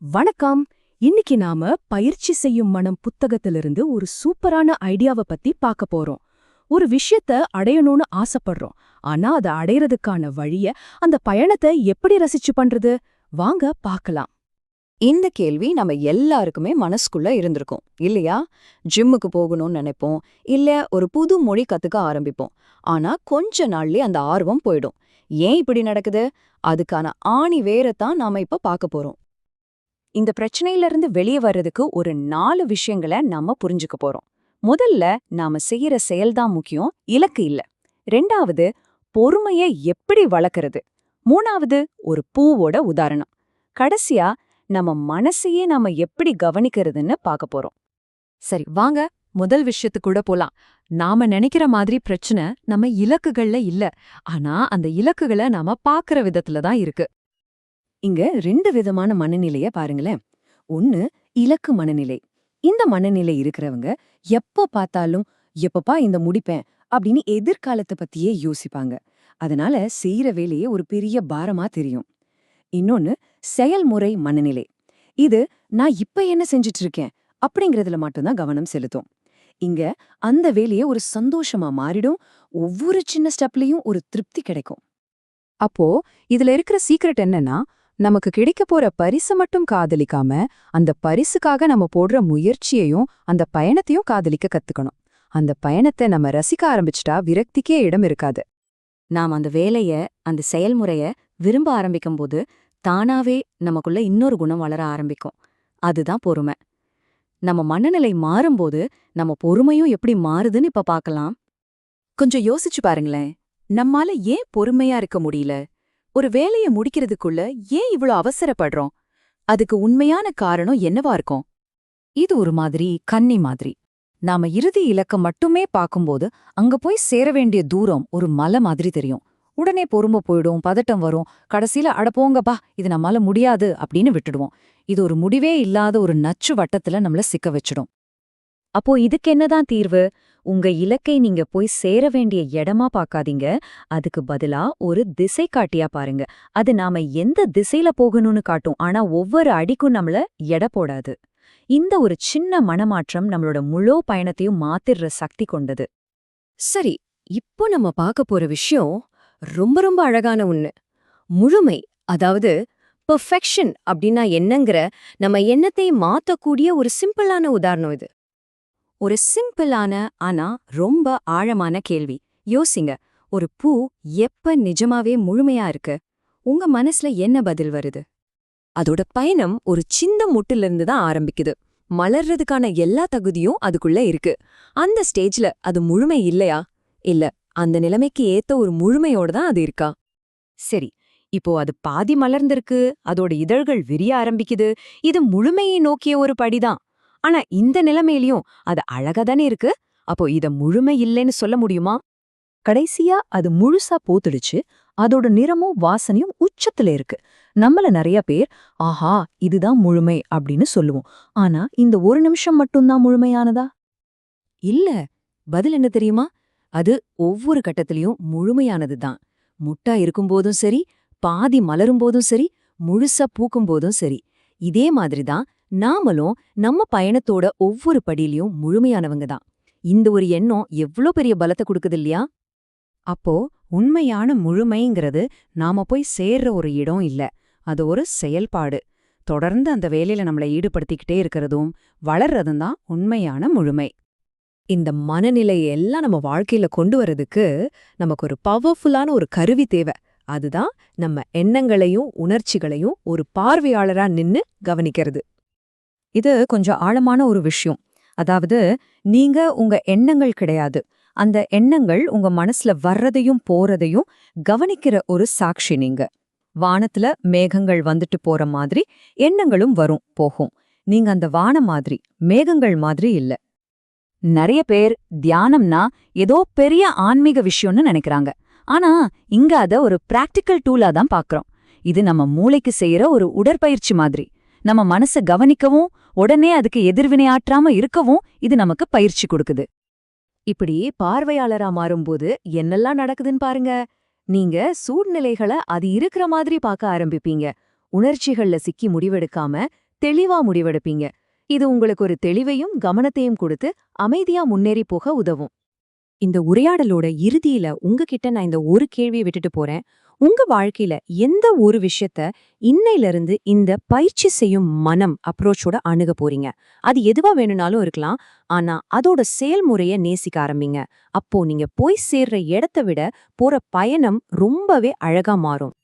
வணக்கம். இன்னைக்கு நாம பயிற்சி செய்யும் மனம் புத்தகத்திலிருந்து ஒரு சூப்பரான ஐடியாவை பத்தி பார்க்க போறோம். ஒரு விஷயத்த அடையணும்னு ஆசைப்படுறோம். ஆனா அதை அடையறதுக்கான வழிய அந்த பயணத்தை எப்படி ரசிச்சு பண்றது? வாங்க பார்க்கலாம் இந்த கேள்வி நம்ம எல்லாருக்குமே மனசுக்குள்ள இருந்திருக்கும். இல்லையா? ஜிம்முக்கு போகணும்னு நினைப்போம். இல்ல ஒரு புது மொழி கத்துக்க ஆரம்பிப்போம். ஆனா கொஞ்ச நாள்லயே அந்த ஆர்வம் போயிடும். ஏன் இப்படி நடக்குது? அதுக்கான ஆணி வேறத்தான் நாம இப்ப பார்க்க போறோம். இந்த பிரச்சனையில இருந்து வெளியே வர்றதுக்கு ஒரு நாலு விஷயங்களை நாம புரிஞ்சுக்க போறோம். முதல்ல நாம செய்யற செயல்தான் முக்கியம் இலக்கு இல்ல. ரெண்டாவது பொறுமைய எப்படி வளர்க்கறது? மூணாவது ஒரு பூவோட உதாரணம். கடைசியா நம்ம மனசையே நாம எப்படி கவனிக்கிறதுன்னு பார்க்க போறோம். சரி வாங்க முதல் விஷயத்துக்கூட போலாம். நாம நினைக்கிற மாதிரி பிரச்சனை நம்ம இலக்குகள்ல இல்ல. ஆனா அந்த இலக்குகளை நாம பாக்குற விதத்துல தான் இருக்கு. இங்க ரெண்டு விதமான மனநிலைய பாருங்களேன். ஒன்னு இலக்கு மனநிலை. இந்த மனநிலை இருக்கிறவங்க எப்போ பார்த்தாலும் எப்பப்பா இந்த முடிப்பேன் அப்படின்னு எதிர்காலத்தை பத்தியே யோசிப்பாங்க. அதனால செய்யற வேலையே ஒரு பெரிய பாரமா தெரியும். இன்னொன்னு செயல்முறை மனநிலை. இது நான் இப்ப என்ன செஞ்சுட்டு இருக்கேன் அப்படிங்கறதுல மட்டும்தான் கவனம் செலுத்தும். இங்க அந்த வேலையை ஒரு சந்தோஷமா மாறிடும். ஒவ்வொரு சின்ன ஸ்டெப்லயும் ஒரு திருப்தி கிடைக்கும். அப்போ இதுல இருக்கிற சீக்ரெட் என்னன்னா நமக்கு கிடைக்க போற பரிசு மட்டும் காதலிக்காம அந்த பரிசுக்காக நம்ம போடுற முயற்சியையும் அந்த பயணத்தையும் காதலிக்க கத்துக்கணும். அந்த பயணத்தை நம்ம ரசிக்க ஆரம்பிச்சிட்டா விரக்திக்கே இடம் இருக்காது. நாம் அந்த வேலைய அந்த செயல்முறைய விரும்ப ஆரம்பிக்கும்போது தானாவே நமக்குள்ள இன்னொரு குணம் வளர ஆரம்பிக்கும். அதுதான் பொறுமை. நம்ம மனநிலை மாறும்போது நம்ம பொறுமையும் எப்படி மாறுதுன்னு இப்ப பார்க்கலாம் கொஞ்சம் யோசிச்சு பாருங்களேன். நம்மால ஏன் பொறுமையா இருக்க முடியல? ஒரு வேலைய முடிக்கிறதுக்குள்ள ஏன் இவ்ளோ அவசரப்படுறோம்? அதுக்கு உண்மையான காரணம் என்னவா இருக்கும்? இது ஒரு மாதிரி கன்னி மாதிரி. நாம இறுதி இலக்கம் மட்டுமே பார்க்கும்போது அங்க போய் சேர வேண்டிய தூரம் ஒரு மலை மாதிரி தெரியும். உடனே பொறுமை போயிடும் பதட்டம் வரும். கடைசியில அட போங்கப்பா இது நம்மால முடியாது அப்படின்னு விட்டுடுவோம். இது ஒரு முடிவே இல்லாத ஒரு நச்சு வட்டத்துல நம்மள சிக்க வச்சிடும். அப்போ இதுக்கு என்னதான் தீர்வு? உங்க இலக்கை நீங்க போய் சேர வேண்டிய இடமா பார்க்காதீங்க. அதுக்கு பதிலா ஒரு திசை காட்டியா பாருங்க. அது நாம எந்த திசையில போகணும்னு காட்டும். ஆனா ஒவ்வொரு அடிக்கும் நம்மள எடை போடாது. இந்த ஒரு சின்ன மனமாற்றம் நம்மளோட முழு பயணத்தையும் மாத்திடுற சக்தி கொண்டது. சரி இப்போ நம்ம பார்க்க போற விஷயம் ரொம்ப ரொம்ப அழகான ஒண்ணு. முழுமை அதாவது பெர்ஃபெக்ஷன் அப்படின்னா என்னங்கிற நம்ம எண்ணத்தை மாத்தக்கூடிய ஒரு சிம்பிளான உதாரணம் இது. ஒரு சிம்பிளான ஆனா ரொம்ப ஆழமான கேள்வி. யோசிங்க ஒரு பூ எப்ப நிஜமாவே முழுமையா இருக்கு? உங்க மனசுல என்ன பதில் வருது? அதோட பயணம் ஒரு சின்ன முட்டிலிருந்து தான் ஆரம்பிக்குது. மலர்றதுக்கான எல்லா தகுதியும் அதுக்குள்ள இருக்கு. அந்த ஸ்டேஜ்ல அது முழுமை இல்லையா? இல்ல அந்த நிலைமைக்கு ஏத்த ஒரு முழுமையோட தான் அது இருக்கா? சரி இப்போ அது பாதி மலர்ந்திருக்கு அதோட இதழ்கள் விரிய ஆரம்பிக்குது. இது முழுமையை நோக்கிய ஒரு படிதான். ஆனா இந்த நிலைமையிலையும் அது அழகாதானே இருக்கு? அப்போ இத முழுமை இல்லைன்னு சொல்ல முடியுமா? கடைசியா அது முழுசா போத்துடுச்சு. அதோட நிறமும் வாசனையும் உச்சத்துல இருக்கு. நம்மள நிறைய பேர் ஆஹா இதுதான் முழுமை அப்படின்னு சொல்லுவோம். ஆனா இந்த ஒரு நிமிஷம் மட்டும்தான் முழுமையானதா? இல்ல. பதில் என்ன தெரியுமா? அது ஒவ்வொரு கட்டத்திலையும் முழுமையானது தான். முட்டா இருக்கும்போதும் சரி பாதி மலரும் போதும் சரி முழுசா பூக்கும்போதும் சரி. இதே மாதிரி தான் நாமளும் நம்ம பயணத்தோட ஒவ்வொரு படியிலயும் முழுமையானவங்க தான். இந்த ஒரு எண்ணம் எவ்ளோ பெரிய பலத்தை கொடுக்குது இல்லையா? அப்போ உண்மையான முழுமைங்கிறது நாம போய் சேர்ற ஒரு இடம் இல்ல. அது ஒரு செயல்பாடு. தொடர்ந்து அந்த வேலையில நம்மளை ஈடுபடுத்திக்கிட்டே இருக்கிறதும் வளர்றதும் தான் உண்மையான முழுமை. இந்த மனநிலையை எல்லாம் நம்ம வாழ்க்கையில கொண்டு வரதுக்கு நமக்கு ஒரு பவர்ஃபுல்லான ஒரு கருவி தேவை. அதுதான் நம்ம எண்ணங்களையும் உணர்ச்சிகளையும் ஒரு பார்வையாளரா நின்னு கவனிக்கிறது. இது கொஞ்சம் ஆழமான ஒரு விஷயம். அதாவது நீங்க உங்க எண்ணங்கள் கிடையாது. அந்த எண்ணங்கள் உங்க மனசுல வர்றதையும் போறதையும் கவனிக்கிற ஒரு சாட்சி நீங்க. வானத்துல மேகங்கள் வந்துட்டு போற மாதிரி எண்ணங்களும் வரும் போகும். நீங்க அந்த வானம் மாதிரி மேகங்கள் மாதிரி இல்ல. நிறைய பேர் தியானம்னா ஏதோ பெரிய ஆன்மீக விஷயம்னு நினைக்கிறாங்க. ஆனா இங்க அத ஒரு பிராக்டிக்கல் டூலா தான் பாக்குறோம். இது நம்ம மூளைக்கு செய்யற ஒரு உடற்பயிற்சி மாதிரி. நம்ம மனச கவனிக்கவும் உடனே அதுக்கு எதிர்வினையாற்றாம இருக்கவும் இது நமக்கு பயிற்சி கொடுக்குது. இப்படி பார்வையாளரா மாறும்போது என்னெல்லாம் நடக்குதுன்னு பாருங்க. நீங்க சூழ்நிலைகளை அது இருக்கிற மாதிரி பார்க்க ஆரம்பிப்பீங்க. உணர்ச்சிகள்ல சிக்கி முடிவெடுக்காம தெளிவா முடிவெடுப்பீங்க. இது உங்களுக்கு ஒரு தெளிவையும் கவனத்தையும் கொடுத்து அமைதியா முன்னேறி போக உதவும். இந்த உரையாடலோட இறுதியில உங்ககிட்ட நான் இந்த ஒரு கேள்வியை விட்டுட்டு போறேன். உங்க வாழ்க்கையில எந்த ஒரு விஷயத்த இன்னையிலிருந்து இந்த பயிற்சி செய்யும் மனம் அப்ரோச்சோட அணுக போறீங்க? அது எதுவா வேணும்னாலும் இருக்கலாம். ஆனா அதோட செயல்முறைய நேசிக்க ஆரம்பிங்க. அப்போ நீங்க போய் சேர்ற இடத்த விட போற பயணம் ரொம்பவே அழகா மாறும்.